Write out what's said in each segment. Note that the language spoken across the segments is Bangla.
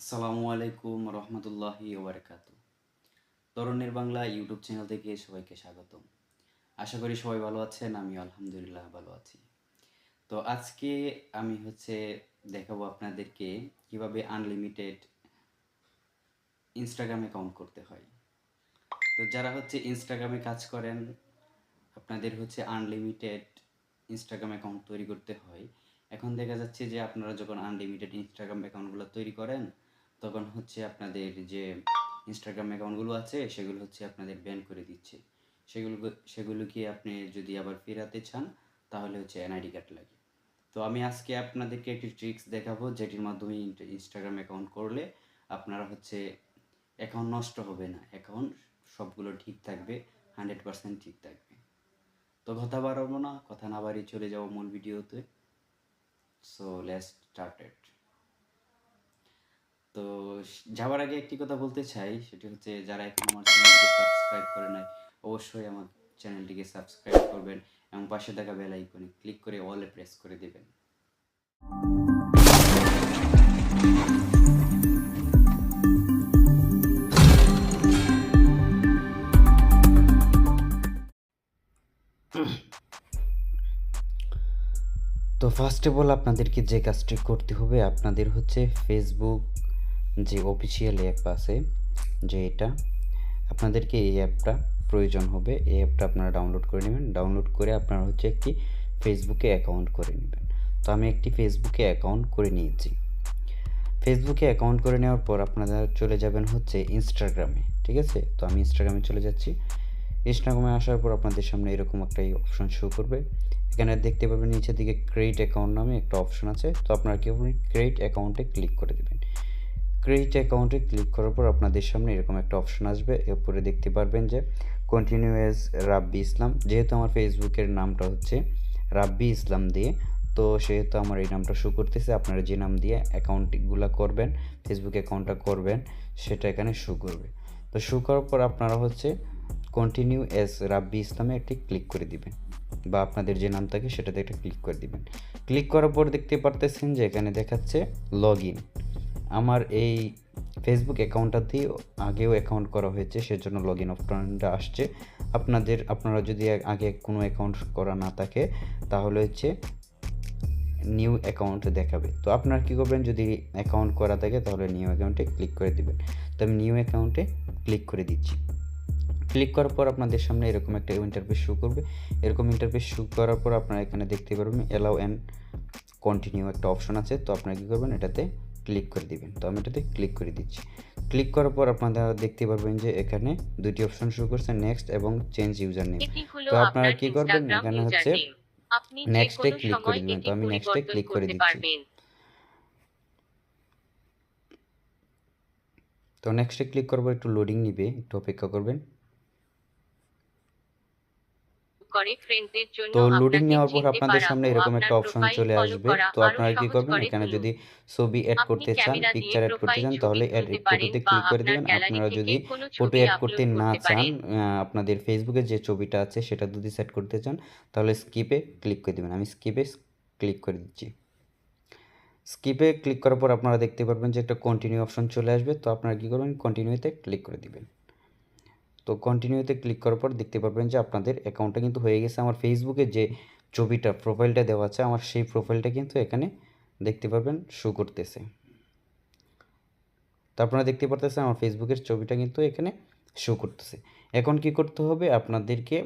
আসসালামু আলাইকুম রহমতুল্লাহি ওবরাকাত। তরুণের বাংলা ইউটিউব চ্যানেল থেকে সবাইকে স্বাগতম। আশা করি সবাই ভালো আছেন আমি আলহামদুলিল্লাহ ভালো আছি। তো আজকে আমি হচ্ছে দেখাবো আপনাদেরকে কীভাবে আনলিমিটেড ইনস্টাগ্রাম অ্যাকাউন্ট করতে হয়। তো যারা হচ্ছে ইনস্টাগ্রামে কাজ করেন, আপনাদের হচ্ছে আনলিমিটেড ইনস্টাগ্রাম অ্যাকাউন্ট তৈরি করতে হয়। এখন দেখা যাচ্ছে যে আপনারা যখন আনলিমিটেড ইনস্টাগ্রাম অ্যাকাউন্টগুলো তৈরি করেন তখন হচ্ছে আপনাদের যে ইনস্টাগ্রাম অ্যাকাউন্টগুলো আছে, সেগুলো হচ্ছে আপনাদের ব্যান করে দিচ্ছে। সেগুলো সেগুলোকে আপনি যদি আবার ফেরাতে চান, তাহলে হচ্ছে এনআইডি কার্ড লাগে। তো আমি আজকে আপনাদেরকে একটি ট্রিক্স দেখাবো, যেটির মাধ্যমে ইনস্টাগ্রাম অ্যাকাউন্ট করলে আপনারা হচ্ছে অ্যাকাউন্ট নষ্ট হবে না। অ্যাকাউন্ট সবগুলো ঠিক থাকবে হান্ড্রেড পার্সেন্ট ঠিক থাকবে। তো কথা বাড়াবো না, কথা না বাড়িয়ে চলে যাব মূল ভিডিওতে। সো লেটস স্টার্টেড তো যাওয়ার আগে একটি কথা বলতে চাই, সেটি হচ্ছে যারা এখন আমার চ্যানেলটিকে সাবস্ক্রাইব করে নাই, অবশ্যই আমার চ্যানেলটিকে সাবস্ক্রাইব করবেন এবং পাশে থাকা বেল আইকনে ক্লিক করে অলে প্রেস করে দেবেন। তো ফার্স্ট অফ অল আপনাদেরকে যে কাজটি করতে হবে, আপনাদের হচ্ছে ফেসবুক যে অফিসিয়াল অ্যাপ আছে, যে এটা, আপনাদেরকে এই অ্যাপটা প্রয়োজন হবে। এই অ্যাপটা আপনারা ডাউনলোড করে নেবেন। ডাউনলোড করে আপনারা হচ্ছে একটি ফেসবুকে অ্যাকাউন্ট করে নেবেন। তো আমি একটি ফেসবুকে অ্যাকাউন্ট করে নিয়েছি। ফেসবুকে অ্যাকাউন্ট করে নেওয়ার পর আপনারা চলে যাবেন হচ্ছে ইনস্টাগ্রামে ঠিক আছে? তো আমি ইনস্টাগ্রামে চলে যাচ্ছি। ইনস্টাগ্রামে আসার পর আপনাদের সামনে এরকম একটা অপশন শো করবে। এখানে দেখতে পাবেন নিচের দিকে ক্রেডিট অ্যাকাউন্ট নামে একটা অপশন আছে। তো আপনারা কি করবেন? ক্রেডিট অ্যাকাউন্টে ক্লিক করে দেবেন। ক্রেডিট অ্যাকাউন্টে ক্লিক করার পর আপনাদের সামনে এরকম একটা অপশন আসবে। এরপরে দেখতে পারবেন যে কন্টিনিউ এজ রাব্বি ইসলাম যেহেতু আমার ফেসবুকের নামটা হচ্ছে রাব্বি ইসলাম দিয়ে, তো সেহেতু আমার এই নামটা শো করতেছে। আপনারা যে নাম দিয়ে অ্যাকাউন্টগুলো করবেন ফেসবুক অ্যাকাউন্টটা করবেন, সেটা এখানে শো করবে। তো শো করার পর আপনারা হচ্ছে কন্টিনিউ এস রাব্বি ইসলামে একটি ক্লিক করে দিবেন বা আপনাদের যে নাম থাকে সেটাতে একটা ক্লিক করে দিবেন। ক্লিক করার পর দেখতে পারতেছেন যে এখানে দেখাচ্ছে লগ ইন আমার এই ফেসবুক অ্যাকাউন্টটাতেই আগেও অ্যাকাউন্ট করা হয়েছে, সেজন্য লগ ইন অপশনটা আসছে। আপনাদের, আপনারা যদি আগে কোনো অ্যাকাউন্ট করা না থাকে, তাহলে হচ্ছে নিউ অ্যাকাউন্ট দেখাবে। তো আপনারা কী করবেন, যদি অ্যাকাউন্ট করা থাকে, তাহলে নিউ অ্যাকাউন্টে ক্লিক করে দিবেন। তো আমি নিউ অ্যাকাউন্টে ক্লিক করে দিচ্ছি। ক্লিক করার পর আপনাদের সামনে এরকম একটা ইন্টারফেস শো করবে। এরকম ইন্টারফেস শো করার পর আপনারা এখানে দেখতে পারবেন অ্যালাউ অ্যান্ড কন্টিনিউ একটা অপশন আছে। তো আপনারা কী করবেন, এটাতে ক্লিক করে দিবেন। তো আমি এটাতে ক্লিক করে দিচ্ছি। ক্লিক করার পর আপনারা দেখতে পারবেন যে এখানে দুটি অপশন শো করছে নেক্সট এবং চেঞ্জ ইউজার নেম তো আপনারা কি করবেন? এখানে হচ্ছে এ কোনো করে দিবেন। তো আমি পরিবর্তন click করে দিচ্ছি। তো নেক্সটে ক্লিক করব একটু লোডিং নিবে একটু অপেক্ষা করবেন করে ফ্রেন্ডদের জন্য তো লোডিং নেওয়ার পর আপনাদের সামনে এরকম একটা অপশন চলে আসবে। তো আপনারা কি করবেন? এখানে যদি ছবি অ্যাড করতে চান পিকচার অ্যাড করতে চান তাহলে অ্যাড ফটোতে ক্লিক করে দিবেন। আপনারা যদি ফটো অ্যাড করতে না চান আপনাদের ফেসবুকে যে ছবিটা আছে সেটা যদি সেট করতে চান তাহলে স্কিপে ক্লিক করে দিবেন। আমি স্কিপে ক্লিক করে দিচ্ছি। স্কিপে ক্লিক করার পর আপনারা দেখতে পারবেন যে একটা কন্টিনিউ অপশন চলে আসবে। তো আপনারা কী করবেন? কন্টিনিউতে ক্লিক করে দিবেন। তো কন্টিনিউতে ক্লিক করার পর দেখতে পারবেন যে আপনাদের অ্যাকাউন্টটা কিন্তু হয়ে গেছে। আমার ফেসবুকে যে ছবিটা প্রোফাইলটা দেওয়া আছে, আমার সেই প্রোফাইলটা কিন্তু এখানে দেখতে পারবেন শো করতেছে। তো আপনারা দেখতে পারতেছেন আমার ফেসবুকের ছবিটা কিন্তু এখানে শো করতেছে। এখন কি করতে হবে? আপনাদেরকে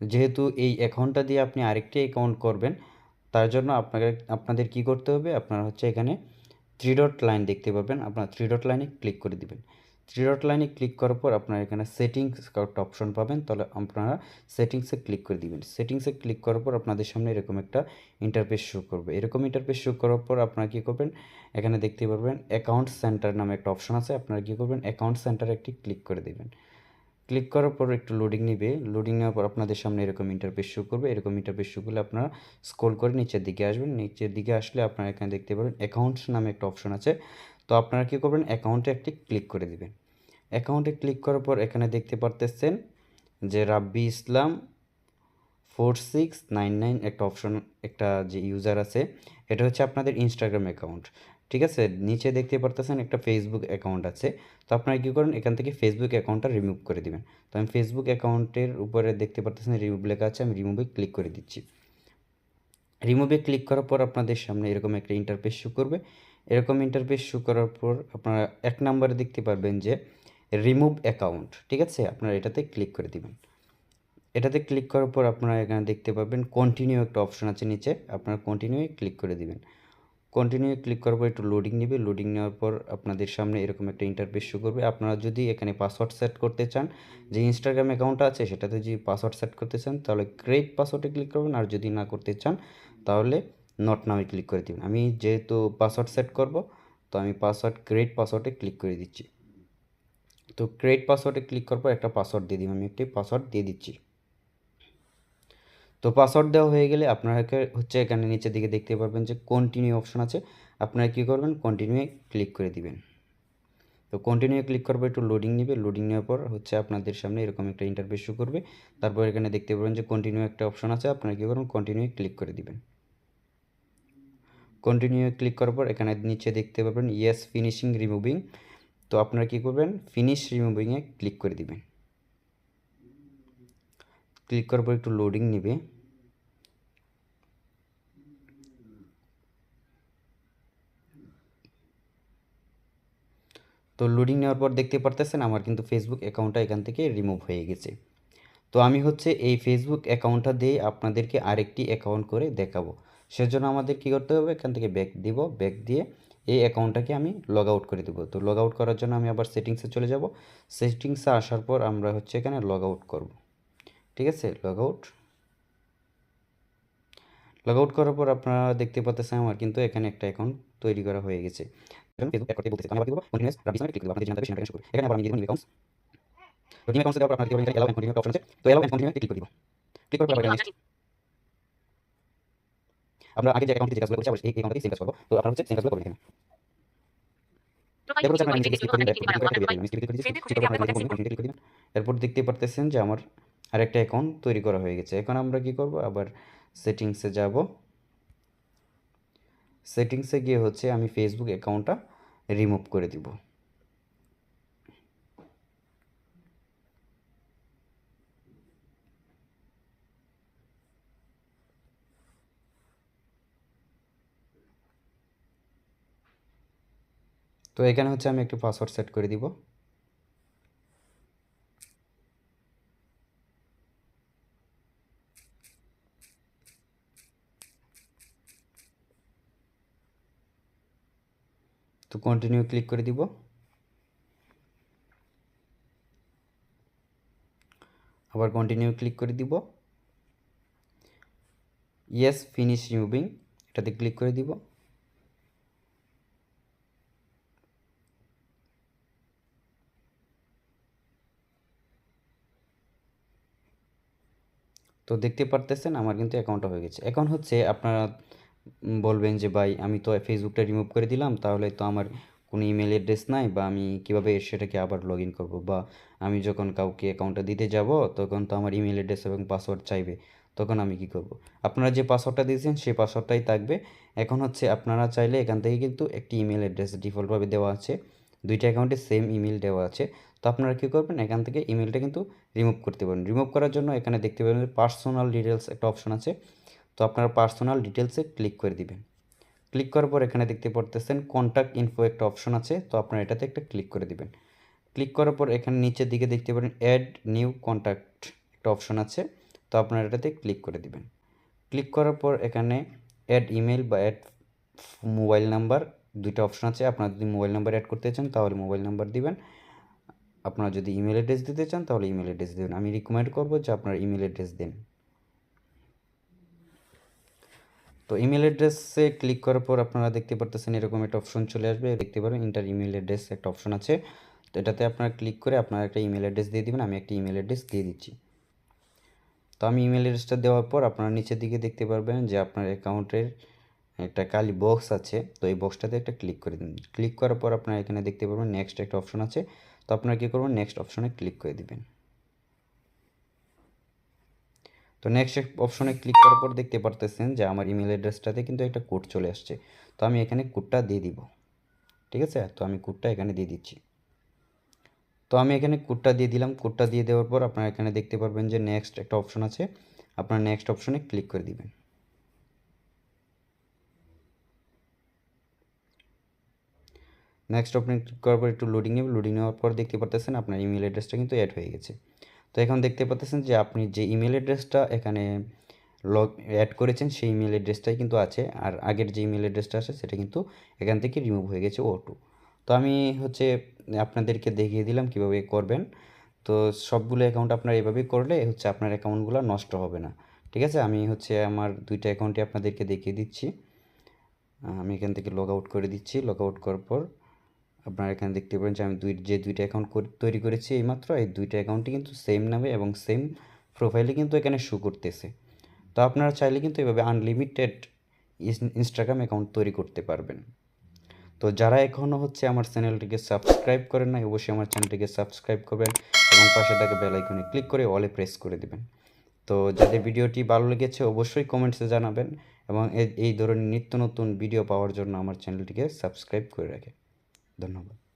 যেহেতু এই অ্যাকাউন্টটা দিয়ে আপনি আরেকটি অ্যাকাউন্ট করবেন, তার জন্য আপনাকে, আপনাদের কি করতে হবে? আপনারা হচ্ছে এখানে থ্রি ডট লাইন দেখতে পাবেন আপনার থ্রি ডট লাইনে ক্লিক করে দিবেন। থ্রি ডট লাইনে ক্লিক করার পর আপনারা এখানে সেটিংস একটা অপশন পাবেন। তাহলে আপনারা সেটিংসে ক্লিক করে দিবেন। সেটিংসে ক্লিক করার পর আপনাদের সামনে এরকম একটা ইন্টারফেস শো করবে। এরকম ইন্টারফেস শো করার পর আপনারা কী করবেন? এখানে দেখতে পারবেন অ্যাকাউন্ট সেন্টার নামে একটা অপশন আছে। আপনারা কী করবেন? অ্যাকাউন্ট সেন্টারে একটি ক্লিক করে দেবেন। ক্লিক করার পর একটু লোডিং নেবে। লোডিং নেওয়ার পর আপনাদের সামনে এরকম ইন্টারফেস শো করবে। এরকম ইন্টারফেস শো করলে আপনারা স্ক্রল করে নিচের দিকে আসবেন। নিচের দিকে আসলে আপনারা এখানে দেখতে পারবেন অ্যাকাউন্টস নামে একটা অপশন আছে। তো আপনারা কী করবেন? অ্যাকাউন্টে একটি ক্লিক করে দিবেন। অ্যাকাউন্টে ক্লিক করার পর এখানে দেখতে পারতেছেন যে Rabbi Islam four six nine nine একটা অপশন একটা যে ইউজার আছে, এটা হচ্ছে আপনাদের ইনস্টাগ্রাম অ্যাকাউন্ট ঠিক আছে? নিচে দেখতে পারতেছেন একটা ফেসবুক অ্যাকাউন্ট আছে। তো আপনারা কী করেন? এখান থেকে ফেসবুক অ্যাকাউন্টটা রিমুভ করে দিবেন। তো আমি ফেসবুক অ্যাকাউন্টের উপরে দেখতে পারতেছেন রিমুভ লেখা আছে, আমি রিমুভে ক্লিক করে দিচ্ছি। রিমুভে ক্লিক করার পর আপনাদের সামনে এরকম একটা ইন্টারফেস শো করবে। এরকম ইন্টারফেস শু করার পর আপনারা এক নম্বরে দেখতে পারবেন যে রিমুভ অ্যাকাউন্ট ঠিক আছে? আপনারা এটাতে ক্লিক করে দিবেন। এটাতে ক্লিক করার পর আপনারা এখানে দেখতে পাবেন কন্টিনিউ একটা অপশন আছে নিচে, আপনারা কন্টিনিউয়ে ক্লিক করে দিবেন। কন্টিনিউ ক্লিক করার পর একটু লোডিং নেবে লোডিং নেওয়ার পর আপনাদের সামনে এরকম একটা ইন্টারফেস শো করবে। আপনারা যদি এখানে পাসওয়ার্ড সেট করতে চান, যে ইনস্টাগ্রাম অ্যাকাউন্টটা আছে সেটাতে যদি পাসওয়ার্ড সেট করতে চান, তাহলে ক্রিয়েট পাসওয়ার্ডে ক্লিক করবেন। আর যদি না করতে চান, তাহলে নট নামে ক্লিক করে দিবেন। আমি যেহেতু পাসওয়ার্ড সেট করব, তো আমি পাসওয়ার্ড ক্রিয়েট পাসওয়ার্ডে ক্লিক করে দিচ্ছি। তো ক্রিয়েট পাসওয়ার্ডে ক্লিক করার পর একটা পাসওয়ার্ড দিয়ে দিই আমি একটি পাসওয়ার্ড দিয়ে দিচ্ছি। তো পাসওয়ার্ড দেওয়া হয়ে গেলে আপনাকে হচ্ছে এখানে নিচের দিকে দেখতে পারবেন যে কন্টিনিউ অপশন আছে। আপনারা কী করবেন? কন্টিনিউয়ে ক্লিক করে দিবেন। তো কন্টিনিউ ক্লিক করব একটু লোডিং নেবে। লোডিং নেওয়ার পর হচ্ছে আপনাদের সামনে এরকম একটা ইন্টারফেস শো করবে। তারপর এখানে দেখতে পাবেন যে কন্টিনিউ একটা অপশন আছে। আপনারা কী করবেন? কন্টিনিউ ক্লিক করে দিবেন। কন্টিনিউ ক্লিক করার পর এখানে নিচে দেখতে পাবেন ইয়েস ফিনিশিং রিমুভিং তো আপনারা কী করবেন? ফিনিশ রিমুভিংয়ে ক্লিক করে দিবেন। ক্লিক করার পর একটু লোডিং নেবে। তো লোডিং নেওয়ার পর দেখতে পারতেছেন আমার কিন্তু ফেসবুক অ্যাকাউন্টটা এখান থেকে রিমুভ হয়ে গেছে। তো আমি হচ্ছে এই ফেসবুক অ্যাকাউন্টটা দিয়ে আপনাদেরকে আরেকটি অ্যাকাউন্ট করে দেখাবো। সেজন্য আমাদের কী করতে হবে? এখান থেকে ব্যাক দিব ব্যাক দিয়ে এই অ্যাকাউন্টটাকে আমি লগ আউট করে দেবো। তো লগ আউট করার জন্য আমি আবার সেটিংসে চলে যাব। সেটিংসে আসার পর আমরা হচ্ছে এখানে লগ আউট করব। ঠিক আছে? লগ আউট লগ আউট করার পর আপনারা দেখতে পাচ্ছেন আমার কিন্তু এখানে একটা অ্যাকাউন্ট তৈরি করা হয়ে গেছে। এখন আবার নামে ক্লিক আমি দিব অ্যাকাউন্টস অ্যাকাউন্টস আপনারা কন্টিনিউ অপশন আছে? তো কন্টিনিউ করে দিব। ক্লিক করার পর আবার next আমরা আগে যে অ্যাকাউন্টে যে কাজগুলো করেছি এই অ্যাকাউন্টে সেম কাজ করব। তো আপনারা হচ্ছে সেম কাজগুলো করবেন এখানে। এরপর দেখতে পারতেছেন যে আমার আরেকটা অ্যাকাউন্ট তৈরি করা হয়ে গেছে। এখন আমরা কি করব? আবার সেটিংসে যাব। সেটিংসে গিয়ে হচ্ছে আমি ফেসবুক অ্যাকাউন্টটা রিমুভ করে দিব। তো এখানে হচ্ছে আমি একটু পাসওয়ার্ড সেট করে দিব। তো কন্টিনিউ ক্লিক করে দিব। আবার কন্টিনিউ ক্লিক করে দিব। ইয়েস ফিনিশ রিমুভিং এটাতে ক্লিক করে দিব। তো দেখতে পারতেছেন আমার কিন্তু অ্যাকাউন্টটা হয়ে গেছে। এখন হচ্ছে আপনারা বলবেন যে, ভাই, আমি তো ফেসবুকটা রিমুভ করে দিলাম, তাহলে তো আমার কোনো ইমেল অ্যাড্রেস নাই বা আমি কীভাবে সেটাকে আবার লগ ইন করব? বা আমি যখন কাউকে অ্যাকাউন্টটা দিতে যাব, তখন তো আমার ইমেল অ্যাড্রেস এবং পাসওয়ার্ড চাইবে, তখন আমি কি করব? আপনারা যে পাসওয়ার্ডটা দিয়েছেন, সেই পাসওয়ার্ডটাই থাকবে। এখন হচ্ছে আপনারা চাইলে এখান থেকে কিন্তু একটি ইমেল অ্যাড্রেস ডিফল্টভাবে দেওয়া আছে। দুইটা অ্যাকাউন্টে সেম ইমেল দেওয়া আছে। তো আপনারা কী করবেন? এখান থেকে ইমেলটা কিন্তু রিমুভ করতে পারেন রিমুভ করার জন্য এখানে দেখতে পাবেন পার্সোনাল ডিটেলস একটা অপশন আছে। তো আপনারা পার্সোনাল ডিটেলসে ক্লিক করে দিবেন। ক্লিক করার পর এখানে দেখতে পারতেছেন কন্ট্যাক্ট ইনফো একটা অপশন আছে। তো আপনারা এটাতে একটা ক্লিক করে দিবেন। ক্লিক করার পর এখানে নিচের দিকে দেখতে পারেন অ্যাড নিউ কন্ট্যাক্ট একটা অপশন আছে। তো আপনারা এটাতে ক্লিক করে দিবেন। ক্লিক করার পর এখানে অ্যাড ইমেল বা অ্যাড মোবাইল নাম্বার দুইটা অপশন আছে। আপনারা যদি মোবাইল নাম্বার অ্যাড করতে চান তাহলে মোবাইল নাম্বার দিবেন। আপনারা যদি ইমেল অ্যাড্রেস দিতে চান, তাহলে ইমেল অ্যাড্রেস দেবেন আমি রিকমেন্ড করব যে আপনারা ইমেল অ্যাড্রেস দেন। তো ইমেল অ্যাড্রেসে ক্লিক করার পর আপনারা দেখতে পারতেছেন এরকম একটা অপশন চলে আসবে। দেখতে পারেন ইন্টার ইমেল অ্যাড্রেস একটা অপশন আছে। তো এটাতে আপনারা ক্লিক করে আপনারা একটা ইমেল অ্যাড্রেস দিয়ে দেবেন, আমি একটা ইমেল অ্যাড্রেস দিয়ে দিচ্ছি। তো আমি ইমেল অ্যাড্রেসটা দেওয়ার পর আপনারা নিচের দিকে দেখতে পারবেন যে আপনার অ্যাকাউন্টের একটা কালি বক্স আছে। তো এই বক্সটাতে একটা ক্লিক করে দিন। ক্লিক করার পর আপনারা এখানে দেখতে পারবেন নেক্সট একটা অপশন আছে। তো আপনারা কী করবেন? নেক্সট অপশনে ক্লিক করে দিবেন। তো নেক্সট অপশনে ক্লিক করার পর দেখতে পারতেছেন যে আমার ইমেল অ্যাড্রেসটাতে কিন্তু একটা কোড চলে আসছে। তো আমি এখানে কোডটা দিয়ে দিব। ঠিক আছে? তো আমি কোডটা এখানে দিয়ে দিচ্ছি। তো আমি এখানে কোডটা দিয়ে দিলাম। কোডটা দিয়ে দেওয়ার পর আপনারা এখানে দেখতে পারবেন যে নেক্সট একটা অপশন আছে। আপনারা নেক্সট অপশনে ক্লিক করে দিবেন। নেক্সট অপশনে ক্লিক করার পর একটু লোডিং নেবে। লোডিং নেওয়ার পর দেখতে পারতেছেন আপনার ইমেল অ্যাড্রেসটা কিন্তু অ্যাড হয়ে গেছে। তো এখন দেখতে পাচ্ছেন যে আপনি যে ইমেল অ্যাড্রেসটা এখানে লগ অ্যাড করেছেন, সেই ইমেল অ্যাড্রেসটাই কিন্তু আছে। আর আগের যে ইমেল অ্যাড্রেসটা আছে, সেটা কিন্তু এখান থেকে রিমুভ হয়ে গেছে ও টু তো আমি হচ্ছে আপনাদেরকে দেখিয়ে দিলাম কীভাবে করবেন। তো সবগুলো অ্যাকাউন্ট আপনার এভাবেই করলে হচ্ছে আপনার অ্যাকাউন্টগুলো নষ্ট হবে না। ঠিক আছে? আমি হচ্ছে আমার দুইটা অ্যাকাউন্টে আপনাদেরকে দেখিয়ে দিচ্ছি। আমি এখান থেকে লগ আউট করে দিচ্ছি। লগ আউট করার পর আপনারা এখানে দেখতে পারেন যে আমি দুই, যে দুইটা অ্যাকাউন্ট তৈরি করেছি এইমাত্র, এই দুইটা অ্যাকাউন্টই কিন্তু সেম নামে এবং সেম প্রোফাইলে কিন্তু এখানে শো করতেছে। তো আপনারা চাইলে কিন্তু এভাবে আনলিমিটেড ইনস্টাগ্রাম অ্যাকাউন্ট তৈরি করতে পারবেন। তো যারা এখনও হচ্ছে আমার চ্যানেলটিকে সাবস্ক্রাইব করেন না অবশ্যই আমার চ্যানেলটিকে সাবস্ক্রাইব করবেন এবং পাশে থাকা বেল আইকনে ক্লিক করে অলে প্রেস করে দেবেন। তো যাদের ভিডিওটি ভালো লেগেছে, অবশ্যই কমেন্টসে জানাবেন এবং এই ধরনের নিত্য নতুন ভিডিও পাওয়ার জন্য আমার চ্যানেলটিকে সাবস্ক্রাইব করে রাখে। धन्यवाद।